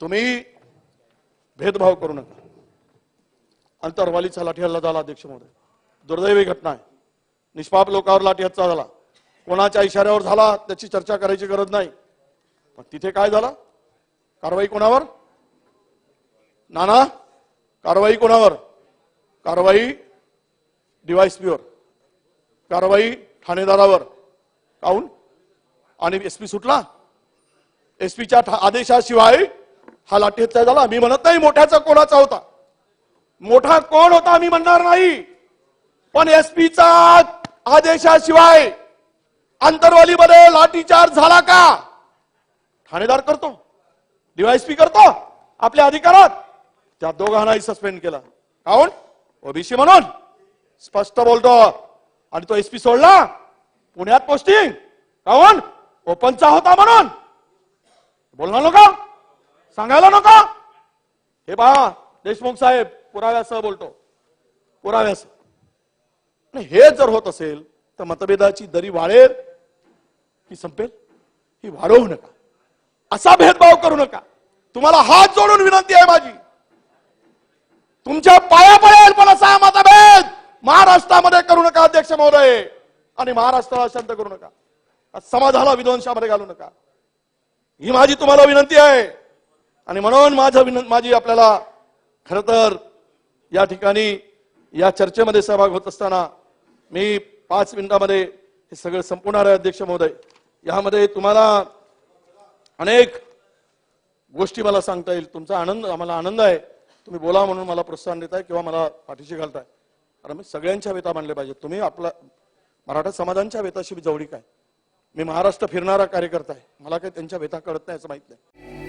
तुम्ही भेदभाव करू नका. अंतरवालीचा लाठीहल्ला झाला अध्यक्ष महोदय दुर्दैवी घटना आहे. निष्पाप लोकांवर लाठीहल्ला झाला. कोणाच्या इशाऱ्यावर झाला त्याची चर्चा करायची गरज नाही. पण तिथे काय झालं? कारवाई कोणावर? नाना कारवाई कोणावर? कारवाई डीवायसपीवर कारवाई ठाणेदारावर. काऊन? आणि एसपी सुटला? एसपीच्या आदेशाशिवाय हा लाठीहत्या झाला. मी म्हणत नाही मोठ्याचा कोणाचा होता. मोठा कोण होता मी म्हणणार नाही. पण एसपीचा आदेशाशिवाय आंतरवालीमध्ये लाठीचार्ज झाला का? ठाणेदार करतो. डीवायसपी करतो आपल्या अधिकारात. त्या दोघांनाही सस्पेंड केला. काऊन ओबीसी म्हणून. स्पष्ट बोलतो. आणि तो एसपी सोडला. पुण्यात पोस्टिंग काऊन ओपनचा होता म्हणून. बोलणार का सांगायला नका. हे पहा देशमुख साहेब पुराव्यासह बोलतो. पुराव्यासह. आणि हे जर होत असेल तर मतभेदाची दरी वाढेल की संपेल? ही वाढवू नका. असा भेदभाव करू नका. तुम्हाला हात जोडून विनंती आहे माझी. तुमच्या पाया पडेल पण असा मतभेद महाराष्ट्रामध्ये करू नका अध्यक्ष महोदय. आणि महाराष्ट्राला शांत करू नका. समाजाला विध्वंसामध्ये घालू नका. ही माझी तुम्हाला विनंती आहे. आणि म्हणून माझं विन माझी आपल्याला खरं तर या ठिकाणी या चर्चेमध्ये सहभाग होत असताना मी पाच मिनिटामध्ये हे सगळं संपवणार आहे अध्यक्ष महोदय यामध्ये तुम्हाला अनेक गोष्टी मला सांगता येईल. तुमचा आनंद आम्हाला आनंद आहे. तुम्ही बोला म्हणून मला प्रोत्साहन देताय किंवा मला पाठीशी घालताय. कारण मी सगळ्यांच्या वेता मांडल्या पाहिजे तुम्ही आपला मराठा समाजांच्या वेताशी जवळीक आहे. मी महाराष्ट्र फिरणारा कार्यकर्ता आहे. मला काही त्यांच्या वेता कळत नाही असं माहीत नाही.